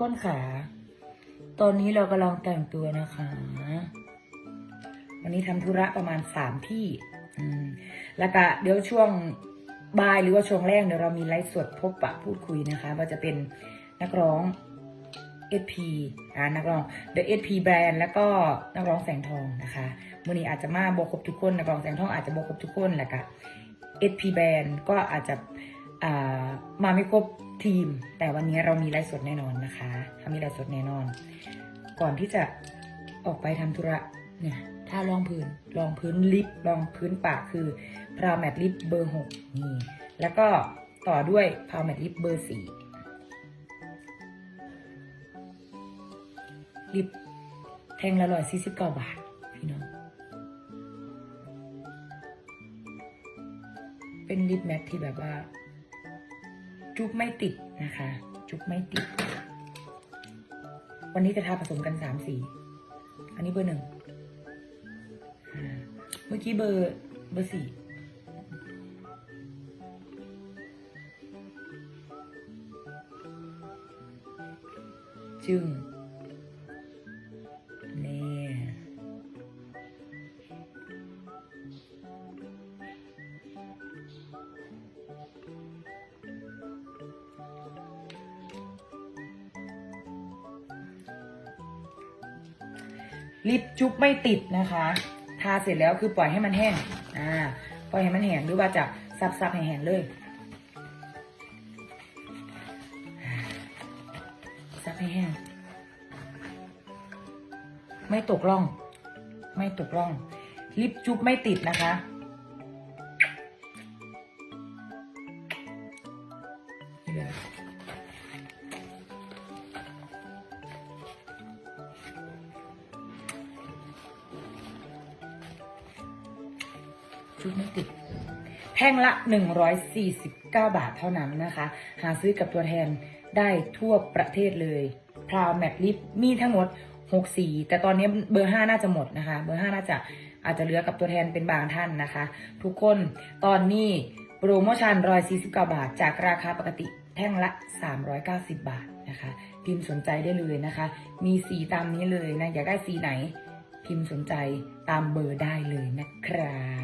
คนขา ตอนนี้เรากำลังแต่งตัวนะคะ วันนี้ทำธุระประมาณสามที่ แล้วก็เดี๋ยวช่วงบ่ายหรือว่าช่วงแรกเดี๋ยวเรามีไลฟ์สดพบปะพูดคุยนะคะ ว่าจะเป็นนักร้อง SP อ่านักร้อง The SP Brand แล้วก็นักร้องแสงทองนะคะมื่อนี้อาจจะมาบกครบทุกคนนักร้องแสงทองอาจจะบกครบทุกคนแหละค่ะ SP Band ก็อาจจะ มาไม่ครบทีม แต่วันนี้เรามีไลฟ์สดแน่นอนนะคะถ้ามีไลฟ์สดแน่นอน ก่อนที่จะออกไปทำธุระเนี่ยถ้ารองพื้นรองพื้นลิปรองพื้นปากคือพราวแมทลิปเบอร์หกนี่แล้วก็ต่อด้วยพราวแมทลิปเบอร์สี่ลิปแทงละร้อยสี่สิบเก้าบาท พี่น้อง เป็นลิปแมทที่แบบว่า จุ๊บไม่ติดนะคะ จุ๊บไม่ติด วันนี้จะทาผสมกันสามสี อันนี้เบอร์หนึ่งเมื่อกี้เบอร์เบอร์สี่จึง ลิปจุ๊บไม่ติดนะคะ ทาเสร็จแล้วคือปล่อยให้มันแห้ง อ่า ปล่อยให้มันแห้งหรือว่าจะซับๆให้แห้งเลย ซับให้แห้ง ไม่ตกร่อง ไม่ตกร่อง ลิปจุบไม่ติดนะคะนี่เลย จุ๊บไม่ติดแท่งละ 149 บาทเท่านั้นนะคะ หาซื้อกับตัวแทนได้ทั่วประเทศเลยพราวแมทลิปมีทั้งหมด 6 สี แต่ตอนนี้เบอร์ 5 น่าจะหมดนะคะ เบอร์ 5 น่าจะอาจจะเหลือกับตัวแทนเป็นบางท่านนะคะ ทุกคนตอนนี้โปรโมชั่น149 บาท จากราคาปกติแท่งละ 390 บาทนะคะ พิมพ์สนใจได้เลยนะคะ มีสีตามนี้เลยนะ อยากได้สีไหน พิมพ์สนใจตามเบอร์ได้เลยนะครับ